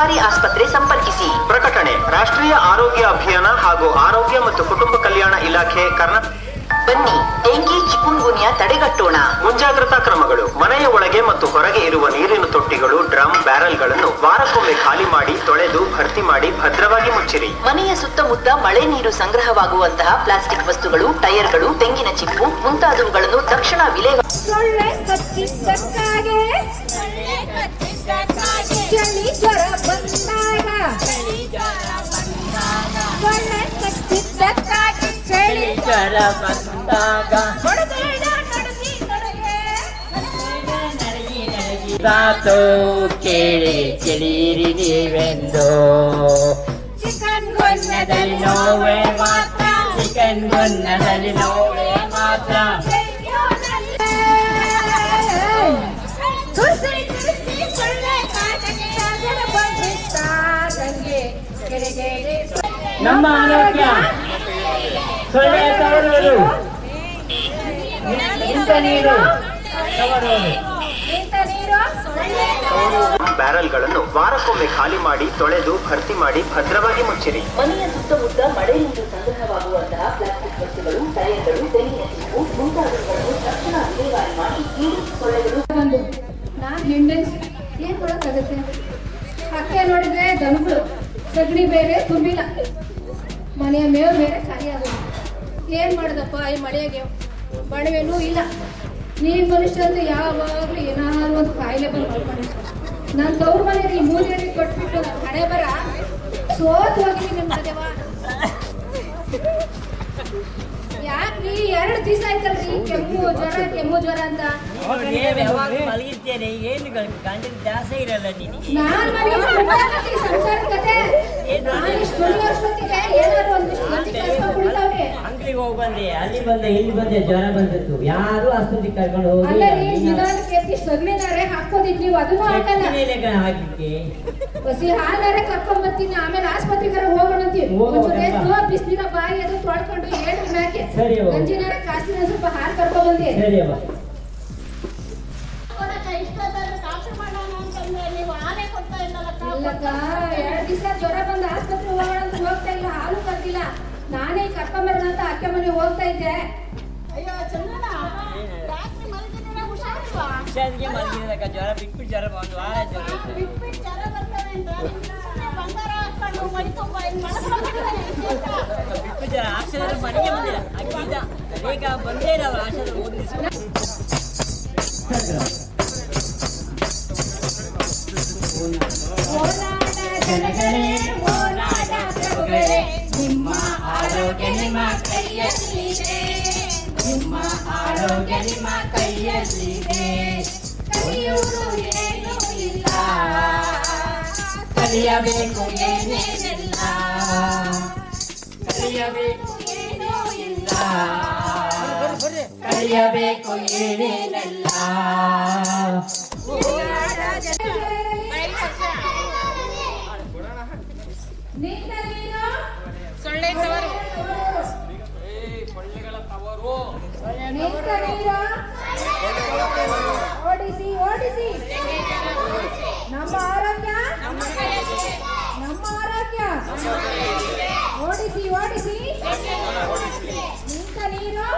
ಸರ್ಕಾರಿ ಆಸ್ಪತ್ರೆ ಸಂಪರ್ಕಿಸಿ. ಪ್ರಕಟಣೆ ರಾಷ್ಟ್ರೀಯ ಆರೋಗ್ಯ ಅಭಿಯಾನ ಹಾಗೂ ಆರೋಗ್ಯ ಮತ್ತು ಕುಟುಂಬ ಕಲ್ಯಾಣ ಇಲಾಖೆ ಕರ್ನಾಟಕ ಬನ್ನಿ ಡೆಂಗಿ ಚಿಕುನ್ಗುನ್ಯಾ ತಡೆಗಟ್ಟೋಣ. ಮುಂಜಾಗ್ರತಾ ಕ್ರಮಗಳು ಮನೆಯ ಒಳಗೆ ಮತ್ತು ಹೊರಗೆ ಇರುವ ನೀರಿನ ತೊಟ್ಟಿಗಳು ಡ್ರಮ್ ಬ್ಯಾರಲ್ಗಳನ್ನು ವಾರಕ್ಕೊಮ್ಮೆ ಖಾಲಿ ಮಾಡಿ ತೊಳೆದು ಭರ್ತಿ ಮಾಡಿ ಭದ್ರವಾಗಿ ಮುಚ್ಚಿರಿ. ಮನೆಯ ಸುತ್ತಮುತ್ತ ಮಳೆ ನೀರು ಸಂಗ್ರಹವಾಗುವಂತಹ ಪ್ಲಾಸ್ಟಿಕ್ ವಸ್ತುಗಳು ಟೈರ್ಗಳು ತೆಂಗಿನ ಚಿಪ್ಪು ಮುಂತಾದವುಗಳನ್ನು ತಕ್ಷಣ ವಿಲೇವಾರಿ ಜ್ವರ ಬಂದಾಗ ಸಾತು ಕೇಳಿ ತಿಳಿಯಿರಿ ನೀವೆಂದು. ಚಿಕನ್ ಗೊನ್ನದಲ್ಲಿ ನೋವೇ ಮಾತ್ರ. ಚಿಕನ್ ಗೊನ್ನದಲ್ಲಿ ನೋವೇ ಮಾತ್ರ. ನಮ್ಮ ಆರೋಗ್ಯ. ತವರೋದು ಇಂಥ ನೀರು. ಬ್ಯಾರಲ್ಗಳನ್ನು ವಾರಕ್ಕೊಮ್ಮೆ ಖಾಲಿ ಮಾಡಿ ತೊಳೆದು ಭರ್ತಿ ಮಾಡಿ ಭದ್ರವಾಗಿ ಮುಚ್ಚಿರಿ. ಮನೆಯ ಸುತ್ತಮುತ್ತ ಮಳೆಯಿಂದ ಸಂಗ್ರಹವಾಗುವಂತಹ ಪ್ಲಾಸ್ಟಿಕ್ ವಸ್ತುಗಳು ಟೈರ್ಗಳು ತೆಂಗಿನ ಚಿಪ್ಪು ಮುಂತಾದವುಗಳನ್ನು ತಕ್ಷಣ ವಿಲೇವಾರಿ ಮಾಡಿ ತೊಳೆಗಳು ನಾನು ಹೆಂಡನ್ಸ್ ಏನು ಮಾಡೋಕ್ಕಾಗುತ್ತೆ ಅಕ್ಕೆ ನೋಡಿದ್ರೆ ದನಗಳು. ಸಗಣಿ ಬೇರೆ ತುಂಬಿಲ್ಲ. ಮನೆಯ ಮೇವು ಬೇರೆ ಆಗೋದು ಏನು ಮಾಡೋದಪ್ಪ ಈ ಮಳೆಗೆ? ಬಣವೆನೂ ಇಲ್ಲ. ನೀರು ಮನುಷ್ಯ ಅಂತ ಯಾವಾಗಲೂ ಏನಾದ್ರು ಒಂದು ಕಾಯಿಲೆ ಬಂದು ನಾನು ತವ್ರ ಮನೆಯಲ್ಲಿ ಮೂಲೆಯಲ್ಲಿ ಕೊಟ್ಬಿಟ್ಟು ಹಣೆ ಬರ. ಸೋತು ನಿಮ್ಮ ಮನೆದೇವ ಯಾಕ್ರಿ ಎರಡು ದಿವಸ ಆಯ್ತಲ್ರಿ? ಕೆಮ್ಮು ಜ್ವರ ಕೆಮ್ಮು ಜ್ವರ ಅಂತ. ಮಲಗಿರ್ತೇನೆ ಏನು ಗಂಡನ ದಾಸ ಇರಲ್ಲ ನೀನು. ಅಂಗಡಿಗೆ ಹೋಗಿ ಬಂದೆ ಅಲ್ಲಿ ಬಂದೆ ಇಲ್ಲಿ ಬಂದೆ ಜ್ವರ ಬಂದಿತ್ತು. ಯಾರು ಆಸ್ಪತ್ರೆಗೆ ಕರ್ಕೊಂಡು ಹೋಗಿ ಹಾಕೋದಿದ್ ಹಾಲಾರೆ ಕರ್ಕೊಂಡ್ ಬರ್ತೀನಿ ಆಮೇಲೆ ಆಸ್ಪತ್ರೆಗಾರ ಹೋಗೋಣ ಅಂತೀವಿ ಬಿಸಿಲಿನ ಬಾಯಿ ಅದು ತೊಳ್ಕೊಂಡು ಮ್ಯಾಕೆ. ಗಂಜಿನಾರ ಕಾಸಿನ ಸ್ವಲ್ಪ ಹಾಲು ಕರ್ಕೊಂಡ್ ಬಂದಿ. ಇಲ್ಲಕ್ಕ ಎರಡು ದಿವಸ ಜ್ವರ ಬಂದು ಆಸ್ಪತ್ರೆ ಹೋಗೋಣ ಅಂತ ಹೋಗ್ತಾ ಇಲ್ಲ ಹಾಲು ಕರ್ದಿಲ್ಲ. ನಾನೇ ಕರ್ಕೊಂಬರೋಣ ಅಂತ ಅಕ್ಕ ಮನೆ ಹೋಗ್ತಾ ಇದ್ದೆ. ಹುಷಾರಿಗೆ ಮಲಗಿದಾಗ ಜ್ವರ ಬಿಟ್ಟು ಜ್ವರ ಬಂದು ವಾರ ಜ್ವರ ಇತ್ತು. ಬಿಟ್ಟು ಜ್ವರ ಆಕ್ಷರ ಮನೆಗೆ ಬಂದಿಲ್ಲ. ಅಕ್ಕಿದ ಬೇಗ ಬಂದೇ ಇಲ್ಲ ಅವ್ರು ಓದಿಸಿ ಜನಗಳೇ ಹೋರಾಟ ಪ್ರಭುಗಳೇ ನಿಮ್ಮ ಆರೋಗ್ಯ ನಿಮ್ಮ ಕೈಯಲ್ಲಿದೆ. ನಿಮ್ಮ ಆರೋಗ್ಯ ನಿಮ್ಮ ಕೈಯಲ್ಲಿದೆ. ಕಲಿಯುವುದು ಏನೂ ಇಲ್ಲ. ಕಲಿಯಬೇಕು ಏನೇನೆಲ್ಲ. ಕಲಿಯಬೇಕು ಏನೂ ಇಲ್ಲ. ಕಲಿಯಬೇಕು ಏನೇನೆಲ್ಲ. ನಿಂತ ನೀರು ಓಡಿಸಿ ಓಡಿಸಿ. ನಮ್ಮ ಆರೋಗ್ಯ? ನಮ್ಮ ಆರೋಗ್ಯ? ಓಡಿಸಿ ಓಡಿಸಿ. ನಿಂತ ನೀರು?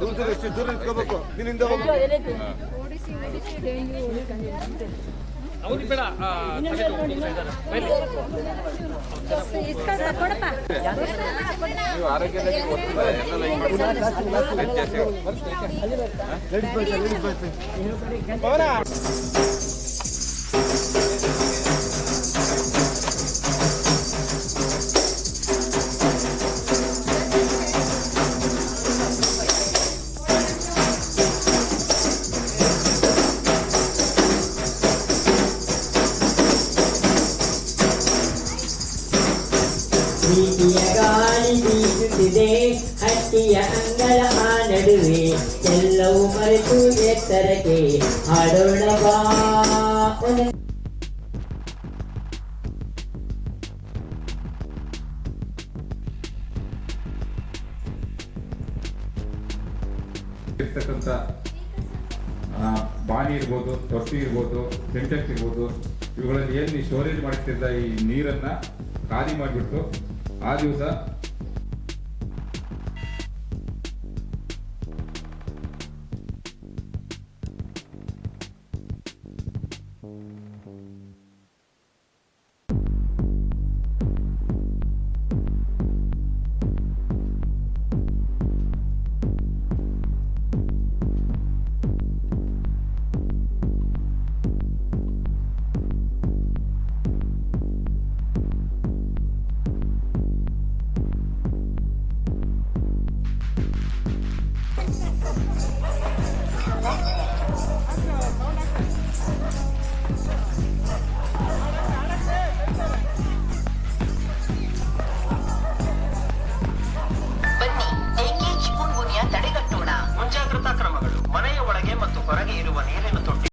ದೂರ ನೀವು ಆರೋಗ್ಯದಲ್ಲಿ ಒಟ್ಟು ಎಲ್ಲ ಲೈಕ್ ಹಟ್ಟಿಯ ಅಂಗಳ ಆ ನಡುವೆ ಎಲ್ಲವೂ ಮರೆತು ಎತ್ತರಕ್ಕೆ ಹಾಡೋಣ ಬಾ. ಇರ್ತಕ್ಕಂಥ ಬಾಣಿ ಇರ್ಬೋದು ತೊಟ್ಟಿ ಇರ್ಬೋದು, ಸಿಂಟೆಕ್ಸ್ ಇರ್ಬೋದು, ಇವುಗಳಲ್ಲಿ ಏನು ಸ್ಟೋರೇಜ್ ಮಾಡ್ತಿದ್ದ ಈ ನೀರನ್ನ ಖಾಲಿ ಮಾಡಿಬಿಟ್ಟು ಆ ದಿವಸ